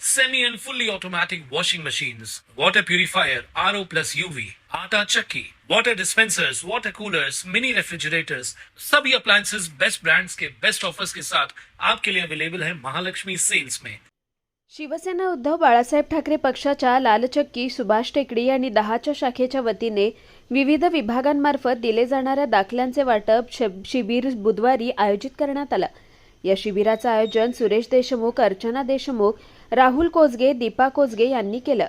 semi and fully automatic washing machines, water purifier, RO plus UV, आटा chakki, water dispensers, water coolers, mini refrigerators, सभी appliances. Best brands के best offers के साथ आपके लिए available है महालक्ष्मी सेल्स में शिवसेना उद्धव बाळासाहेब ठाकरे पक्षाच्या लालचक्की सुभाष टेकडी आणि दहाच्या शाखेच्या वतीने विविध विभागांमार्फत दिले जाणाऱ्या दाखल्यांचे वाटप शिबिर बुधवारी आयोजित करण्यात आलं. या शिबिराचं आयोजन सुरेश देशमुख अर्चना देशमुख राहुल कोजगे दीपा कोजगे यांनी केलं.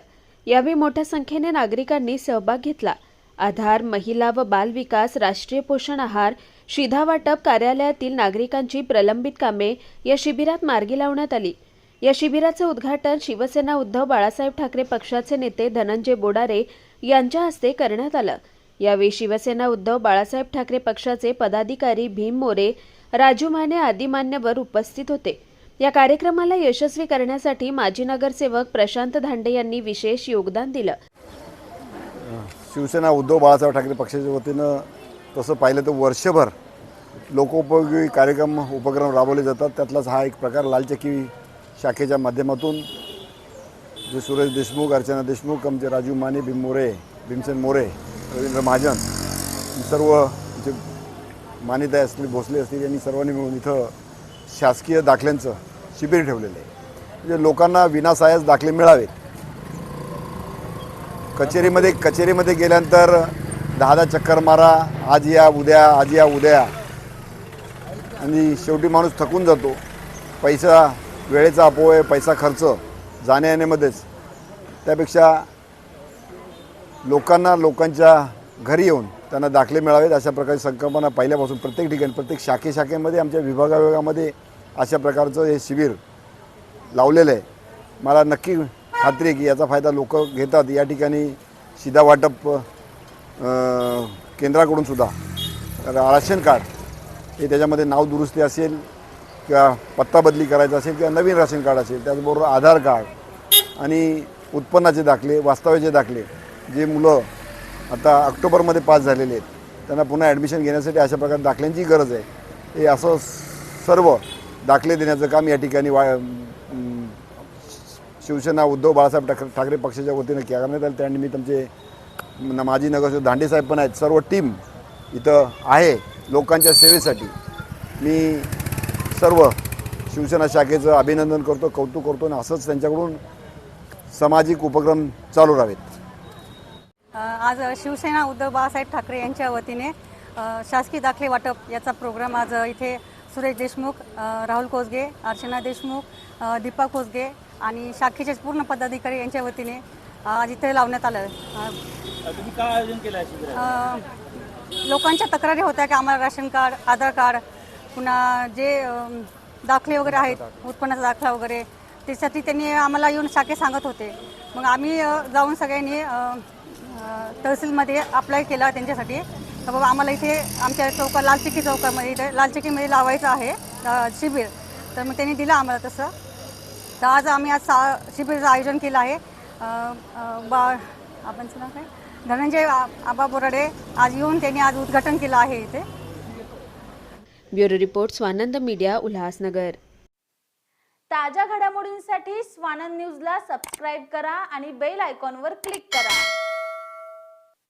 यावेळी मोठ्या संख्येने नागरिकांनी सहभाग घेतला. आधार महिला व बाल विकास राष्ट्रीय पोषण आहार शिधा वाटप कार्यालयातील नागरिकांची प्रलंबित कामे या शिबिरात मार्गी लावण्यात आली. या शिबिराचं उद्घाटन शिवसेना उद्धव बाळासाहेब ठाकरे पक्षाचे नेते धनंजय बोडारे यांच्या हस्ते करण्यात आलं. यावेळी शिवसेना उद्धव बाळासाहेब ठाकरे पक्षाचे पदाधिकारी भीम मोरे राजू माने आदी मान्यवर उपस्थित होते. या कार्यक्रमाला यशस्वी करण्यासाठी माजी नगरसेवक प्रशांत धांडे यांनी विशेष योगदान दिलं. शिवसेना उद्धव बाळासाहेब ठाकरे पक्षाच्या वतीनं तसं पाहिलं तर वर्षभर लोकोपयोगी कार्यक्रम उपक्रम राबवले जातात. त्यातलाच हा एक प्रकार लालचक्की शाखेच्या माध्यमातून जे सुरेश देशमुख अर्चना देशमुख आमचे राजू माने भीम मोरे भीमसेन मोरे रवींद्र महाजन सर्व जे मान्यता असतील भोसले असतील यांनी सर्वांनी मिळून इथं शासकीय दाखल्यांचं शिबिर ठेवलेलं आहे. म्हणजे लोकांना विनासायास दाखले मिळावेत. कचेरीमध्ये कचेरीमध्ये गेल्यानंतर दहा दहा चक्कर मारा आज या उद्या आज या उद्या. आणि शेवटी माणूस थकून जातो. पैसा वेळेचा अपव्यय पैसा खर्च जाण्या येण्यामध्येच त्यापेक्षा लोकांना लोकांच्या घरी येऊन त्यांना दाखले मिळावेत अशा प्रकारची संकल्पना पहिल्यापासून प्रत्येक ठिकाणी प्रत्येक शाखे शाखेमध्ये आमच्या विभागा विभागामध्ये अशा प्रकारचं हे शिबिर लावलेलं आहे. मला नक्की खात्री आहे की याचा फायदा लोक घेतात. या ठिकाणी शिधा वाटप केंद्राकडून सुद्धा. राशन कार्ड हे त्याच्यामध्ये नाव दुरुस्ती असेल किंवा पत्ता बदली करायचा असेल किंवा नवीन राशन कार्ड असेल त्याचबरोबर आधार कार्ड आणि उत्पन्नाचे दाखले वास्तव्याचे दाखले. जे मुलं आता ऑक्टोबरमध्ये पास झालेले आहेत त्यांना पुन्हा ॲडमिशन घेण्यासाठी अशा प्रकारे दाखल्यांची गरज आहे. हे असं सर्व दाखले देण्याचं काम या ठिकाणी वा शिवसेना उद्धव बाळासाहेब ठाकरे ठाकरे पक्षाच्या वतीनं करण्यात आलं. त्यानिमित्त आमचे माजी नगरसेवक दांडेसाहेब पण आहेत. सर्व टीम इथं आहे लोकांच्या सेवेसाठी. मी सर्व शिवसेना शाखेचं अभिनंदन करतो कौतुक करतो आणि असंच त्यांच्याकडून सामाजिक उपक्रम चालू राहावेत. आज शिवसेना उद्धव बाळासाहेब ठाकरे यांच्या वतीने शासकीय दाखले वाटप याचा प्रोग्राम आज इथे सुरेश देशमुख राहुल कोसगे अर्चना देशमुख दीपा कोसगे आणि शाखेचे पूर्ण पदाधिकारी यांच्या वतीने आज इथे लावण्यात आलं. तुम्ही काय आयोजन केलं लोकांच्या तक्रारी होत्या की आम्हाला राशन कार्ड आधार कार्ड पुन्हा जे दाखले वगैरे आहेत उत्पन्नाचा दाखला वगैरे त्यासाठी त्यांनी आम्हाला येऊन शाखे सांगत होते. मग आम्ही जाऊन सगळ्यांनी तहसीलमध्ये अप्लाय केला त्यांच्यासाठी. तर बाबा आम्हाला इथे आमच्या चौका लालचिकी चौकामध्ये इथे लालचिकीमध्ये लावायचं आहे शिबिर. तर मग त्यांनी दिलं आम्हाला तसं. तर आज आम्ही आज सा शिबिराचं आयोजन केलं आहे. बा आपणचं नाव काय? धनंजय आबा बोराडे आज येऊन त्यांनी आज उद्घाटन केलं आहे इथे. Bureau report Swanand media Ulhasnagar. ताज्या घडामोडींसाठी स्वानंद न्यूजला सबस्क्राईब करा आणि बेल आयकॉनवर क्लिक करा.